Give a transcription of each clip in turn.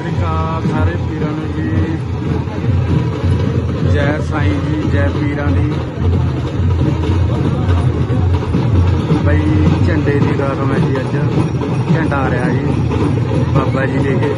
ਸ੍ਰੀ ਅਕਾਲ ਸਾਰੇ ਪੀਰਾਂ ਨੂੰ ਜੀ। ਜੈ ਸਾਈਂ ਜੀ, ਜੈ ਪੀਰਾਂ ਦੀ। ਬਈ ਝੰਡੇ ਦੀ ਗੱਲ ਮੈਂ ਜੀ ਅੱਜ ਝੰਡਾ ਆ ਰਿਹਾ ਜੀ, ਬਾਬਾ ਜੀ ਦੇ ਕੇ।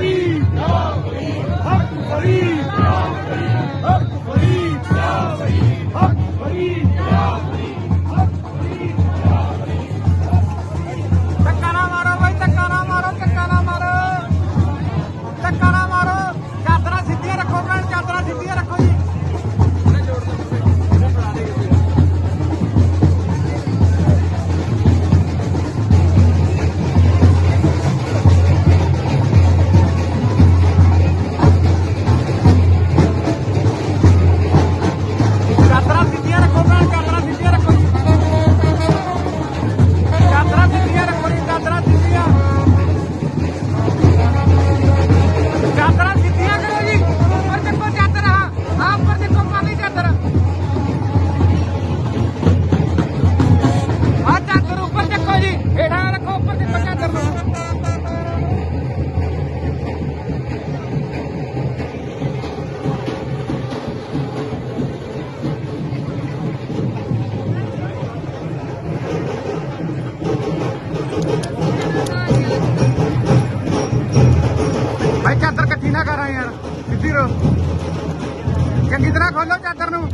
فريد حق آه، فريد ਕਰਾਂ ਯਾਰ ਸਿੱਧੀ ਰੋ। ਚੰਗੀ ਤਰ੍ਹਾਂ ਖੋਲੋ ਚਾਦਰ ਨੂੰ।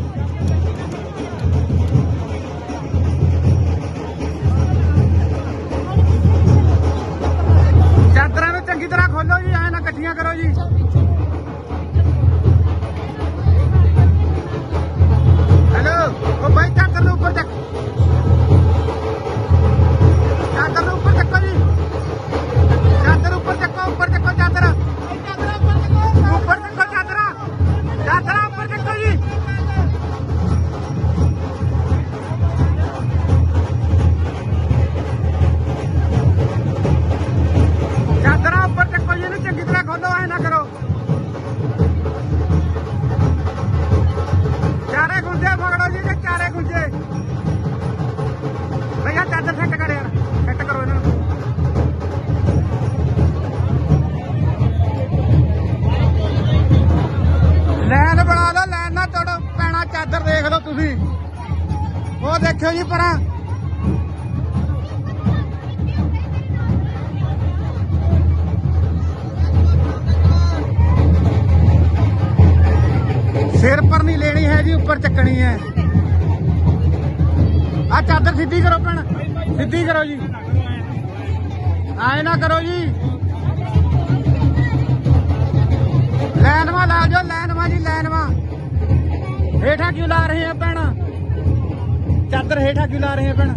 ਚਾਦਰ ਦੇਖ ਲਓ ਤੁਸੀਂ। ਉਹ ਦੇਖਿਓ ਜੀ ਪਰਾਂ। ਸਿਰ ਪਰ ਨਹੀਂ ਲੈਣੀ ਹੈ ਜੀ, ਉੱਪਰ ਚੱਕਣੀ ਹੈ। ਆ ਚਾਦਰ ਸਿੱਧੀ ਕਰੋ ਭੈਣ। ਸਿੱਧੀ ਕਰੋ ਜੀ। ਆਏ ਨਾ ਕਰੋ ਜੀ। ਲੈਨਵਾ ਲਾ ਜਾਓ ਲੈਨਵਾ ਜੀ, ਲੈਨਵਾ। ਹੇਠਾਂ ਕਿਉਂ ਲਾ ਰਹੇ ਆ ਭੈਣ? ਚਾਦਰ ਹੇਠਾਂ ਕਿਉਂ ਲਾ ਰਹੇ ਆ ਭੈਣ?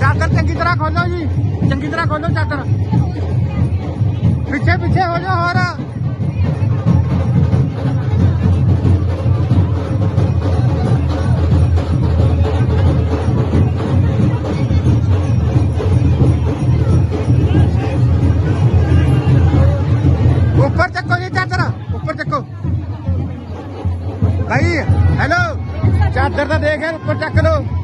ਚਾਦਰ ਚੰਗੀ ਤਰ੍ਹਾਂ ਖੋਲੋ ਜੀ। ਚੰਗੀ ਤਰ੍ਹਾਂ ਖੋਲੋ ਚਾਦਰ। ਪਿੱਛੇ ਪਿੱਛੇ ਹੋ ਜਾ ਹੋਰ। ਭਾਈ ਤਾਂ ਦੇਖ ਯਾਰ ਉੱਪਰ ਚੱਕ ਲੋ